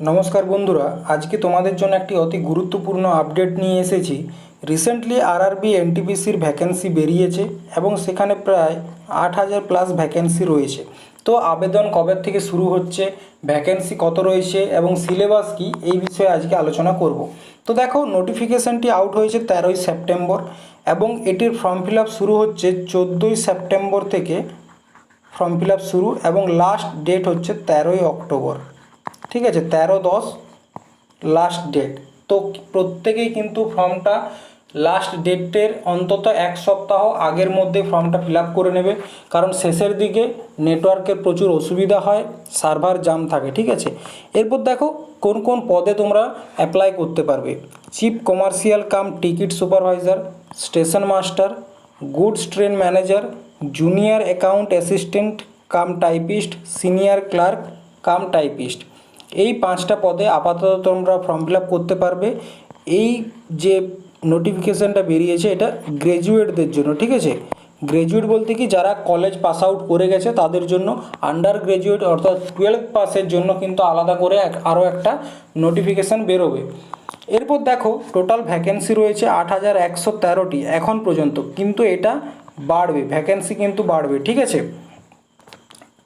নমস্কার বন্ধুরা, আজকে তোমাদের জন্য একটি অতি গুরুত্বপূর্ণ আপডেট নিয়ে এসেছি। রিসেন্টলি আরআরবি এনটিপিসির ভ্যাকেন্সি বেরিয়েছে এবং সেখানে প্রায় আট হাজার প্লাস ভ্যাকেন্সি রয়েছে। তো আবেদন কবে থেকে শুরু হচ্ছে ভ্যাকেন্সি কত রয়েছে এবং সিলেবাস কি, এই বিষয়ে আজকে আলোচনা করব। তো দেখো নোটিফিকেশানটি আউট হয়েছে তেরোই সেপ্টেম্বর এবং এটির ফর্ম ফিল শুরু হচ্ছে চোদ্দোই সেপ্টেম্বর থেকে ফর্ম ফিল শুরু এবং লাস্ট ডেট হচ্ছে তেরোই অক্টোবর ঠিক আছে, তেরো দশ লাস্ট ডেট তো প্রত্যেকেই কিন্তু ফর্মটা লাস্ট ডেটের অন্তত এক সপ্তাহ আগের মধ্যে ফর্মটা ফিল করে নেবে। কারণ শেষের দিকে নেটওয়ার্কের প্রচুর অসুবিধা হয় সার্ভার জাম থাকে, ঠিক আছে? এরপর দেখো, কোন কোন পদে তোমরা অ্যাপ্লাই করতে পারবে। Chief commercial cum ticket supervisor station master goods train manager junior account assistant cum typist senior clerk cum typist এই পাঁচটা পদে আপাতত তোমরা ফর্ম ফিল করতে পারবে। এই যে নোটিফিকেশানটা বেরিয়েছে, এটা গ্র্যাজুয়েটদের জন্য, ঠিক আছে? গ্র্যাজুয়েট বলতে কি, যারা কলেজ পাস আউট করে গেছে, তাদের জন্য আন্ডার গ্র্যাজুয়েট অর্থাৎ টুয়েলভ পাসের জন্য কিন্তু আলাদা করে আরও একটা নোটিফিকেশান বেরোবে। এরপর দেখো টোটাল ভ্যাকেন্সি রয়েছে আট হাজার একশো তেরোটি, এখন পর্যন্ত, কিন্তু এটা বাড়বে ভ্যাকেন্সি কিন্তু বাড়বে, ঠিক আছে?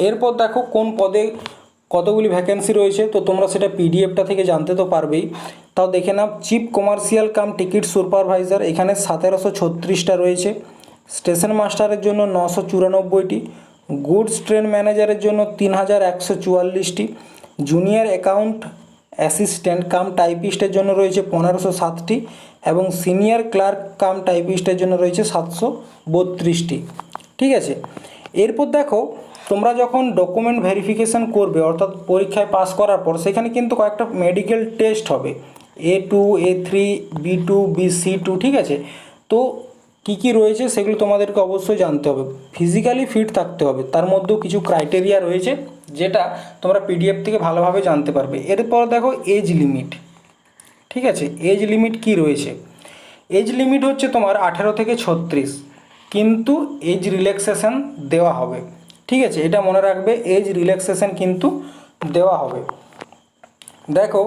এরপর দেখো, কোন পদে কতগুলি ভ্যাকেন্সি রয়েছে, তো তোমরা সেটা পিডিএফটা থেকে জানতে তো পারবেই। তাও দেখে নাও chief commercial cum ticket supervisor এখানে সতেরোশো ছত্রিশটা রয়েছে। স্টেশন মাস্টারের জন্য নশো চুরানব্বইটি। গুডস ট্রেন ম্যানেজারের জন্য তিন হাজার একশো চুয়াল্লিশটি। জুনিয়র অ্যাকাউন্ট অ্যাসিস্ট্যান্ট কাম টাইপিস্টের জন্য রয়েছে পনেরোশো সাতটি। এবং সিনিয়র ক্লার্ক কাম টাইপিস্টের জন্য রয়েছে সাতশো বত্রিশটি। ঠিক আছে? এরপর দেখো তোমরা যখন ডকুমেন্ট ভেরিফিকেশান করবে, অর্থাৎ পরীক্ষায় পাস করার পর, সেখানে কিন্তু কয়েকটা মেডিকেল টেস্ট হবে। A two A three B two B C two ঠিক আছে? তো কী কী রয়েছে সেগুলো তোমাদেরকে অবশ্যই জানতে হবে। ফিজিক্যালি ফিট থাকতে হবে, তার মধ্যেও কিছু ক্রাইটেরিয়া রয়েছে, যেটা তোমরা পিডিএফ থেকে ভালোভাবে জানতে পারবে। এরপর দেখো এজ লিমিট ঠিক আছে? এজ লিমিট কি রয়েছে? এজ লিমিট হচ্ছে তোমার আঠেরো থেকে ছত্রিশ, কিন্তু এজ রিল্যাক্সেশন দেওয়া হবে। ঠিক আছে, এটা মনে রাখবে এজ রিল্যাক্সেশন কিন্তু দেওয়া হবে। দেখো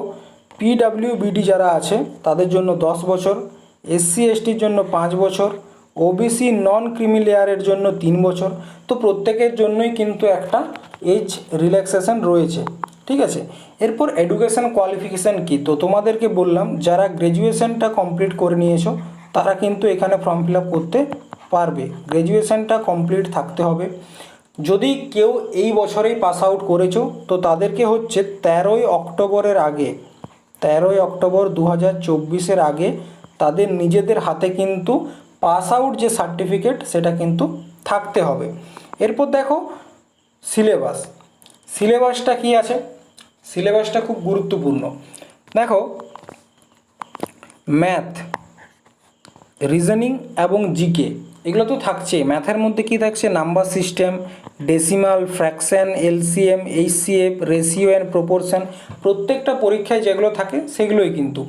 পিডাব্লিউবিডি যারা আছে, তাদের জন্য দশ বছর এসসি এসটির জন্য পাঁচ বছর ওবিসি নন ক্রিমি লেয়ারের জন্য তিন বছর। তো প্রত্যেকের জন্যই কিন্তু একটা এজ রিল্যাক্সেশন রয়েছে, ঠিক আছে? এরপর এডুকেশন কোয়ালিফিকেশান কি? তো তোমাদেরকে বললাম, যারা গ্র্যাজুয়েশনটা কমপ্লিট করে নিয়েছো, তারা কিন্তু এখানে ফর্ম ফিল করতে পারবে। গ্র্যাজুয়েশনটা কমপ্লিট থাকতে হবে। যদি কেউ এই বছরেই পাস আউট করেছ, তো তাদেরকে হচ্ছে তেরোই অক্টোবরের আগে, তেরোই অক্টোবর দু হাজার চব্বিশের আগে তাদের নিজেদের হাতে কিন্তু পাস আউট যে সার্টিফিকেট সেটা কিন্তু থাকতে হবে। এরপর দেখো সিলেবাস সিলেবাসটা কি আছে? সিলেবাসটা খুব গুরুত্বপূর্ণ। দেখো ম্যাথ রিজনিং এবং জিকে এগুলো তো থাকছে ম্যাথের মধ্যে কি থাকছে? Number system, decimal, fraction, LCM, HCF, ratio and proportion প্রত্যেকটা পরীক্ষায় যেগুলো থাকে সেগুলোই কিন্তু।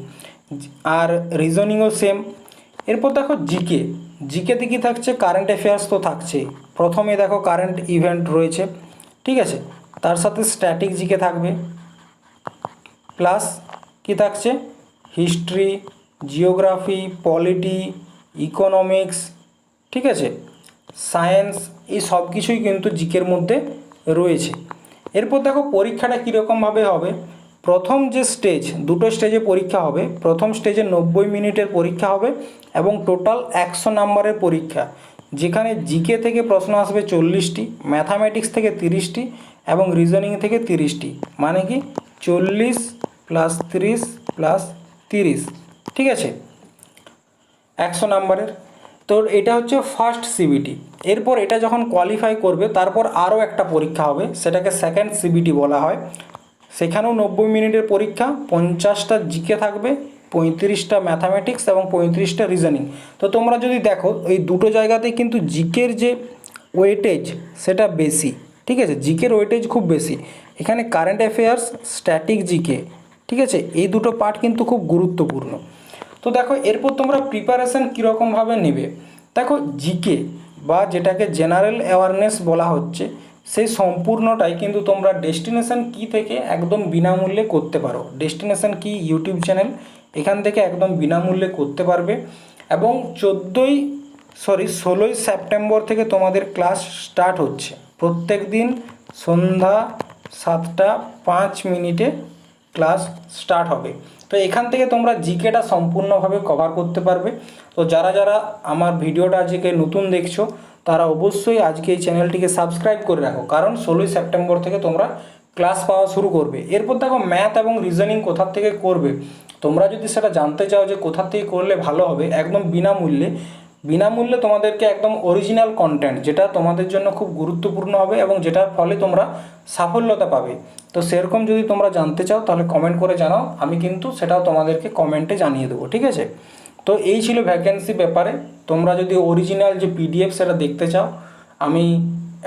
আর রিজনিংও সেম। এরপর দেখো জিকে। জিকেতে কি থাকছে? কারেন্ট অ্যাফেয়ার্স তো থাকছেই। প্রথমে দেখো কারেন্ট ইভেন্ট রয়েছে, ঠিক আছে? তার সাথে স্ট্যাটিক জিকে থাকবে। প্লাস কি থাকছে? হিস্ট্রি, জিওগ্রাফি, পলিটি, ইকোনমিক্স ঠিক আছে? সায়েন্স এই সব কিছুই কিন্তু জিকের মধ্যে রয়েছে। এরপর দেখো পরীক্ষাটা কীরকমভাবে হবে? প্রথম যে স্টেজ দুটো স্টেজে পরীক্ষা হবে। প্রথম স্টেজে নব্বই মিনিটের পরীক্ষা হবে এবং টোটাল একশো নাম্বারের পরীক্ষা, যেখানে জিকে থেকে প্রশ্ন আসবে চল্লিশটি ম্যাথামেটিক্স থেকে তিরিশটি এবং রিজনিং থেকে তিরিশটি। মানে কি? চল্লিশ প্লাস তিরিশ প্লাস তিরিশ। ঠিক আছে? একশো নাম্বারের তো এটা হচ্ছে ফার্স্ট সিবিটি এরপর এটা যখন কোয়ালিফাই করবে, তারপর আরও একটা পরীক্ষা হবে, সেটাকে সেকেন্ড সিবিটি বলা হয়। সেখানেও নব্বই মিনিটের পরীক্ষা, পঞ্চাশটা জিকে থাকবে, পঁয়ত্রিশটা ম্যাথামেটিক্স এবং পঁয়ত্রিশটা রিজনিং তো তোমরা যদি দেখো, এই দুটো জায়গাতেই কিন্তু জিকের যে ওয়েটেজ সেটা বেশি। ঠিক আছে? জিকের ওয়েটেজ খুব বেশি। এখানে কারেন্ট অ্যাফেয়ার্স স্ট্যাটিক জিকে। ঠিক আছে? এই দুটো পার্ট কিন্তু খুব গুরুত্বপূর্ণ। তো দেখো, এরপর তোমরা প্রিপারেশান কীরকমভাবে নেবে? দেখো জিকে বা যেটাকে জেনারেল অ্যাওয়ারনেস বলা হচ্ছে সেই সম্পূর্ণটাই কিন্তু তোমরা ডেস্টিনেশন কি থেকে একদম বিনামূল্যে করতে পারো। ডেস্টিনেশন কি? ইউটিউব চ্যানেল এখান থেকে একদম বিনামূল্যে করতে পারবে। এবং চোদ্দোই সরি ষোলোই সেপ্টেম্বর থেকে তোমাদের ক্লাস স্টার্ট হচ্ছে। প্রত্যেক দিন সন্ধ্যা সাতটা পাঁচ মিনিটে ক্লাস স্টার্ট হবে। তো এখান থেকে তোমরা জিকেটা সম্পূর্ণভাবে কভার করতে পারবে। তো যারা যারা আমার ভিডিওটা আজকে নতুন দেখছ, তারা অবশ্যই আজকে এই চ্যানেলটিকে সাবস্ক্রাইব করে রাখো। কারণ ষোলোই সেপ্টেম্বর থেকে তোমরা ক্লাস পাওয়া শুরু করবে। এরপর দেখো ম্যাথ এবং রিজনিং কোথার থেকে করবে? তোমরা যদি সেটা জানতে চাও যে কোথার থেকে করলে ভালো হবে, একদম বিনামূল্যে বিনামূল্যে তোমাদেরকে একদম অরিজিনাল কন্টেন্ট যেটা তোমাদের জন্য খুব গুরুত্বপূর্ণ হবে এবং যেটার ফলে তোমরা সাফল্যতা পাবে। তো সেরকম যদি তোমরা জানতে চাও, তাহলে কমেন্ট করে জানাও। আমি কিন্তু সেটাও তোমাদেরকে কমেন্টে জানিয়ে দেবো, ঠিক আছে? তো এই ছিল ভ্যাকেন্সি ব্যাপারে। তোমরা যদি অরিজিনাল যে পিডিএফ সেটা দেখতে চাও, আমি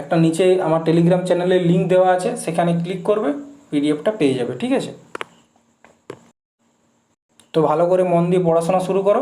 একটা নিচে আমার টেলিগ্রাম চ্যানেলের লিঙ্ক দেওয়া আছে, সেখানে ক্লিক করবে পিডিএফটা পেয়ে যাবে, ঠিক আছে? তো ভালো করে মন দিয়ে পড়াশোনা শুরু করো।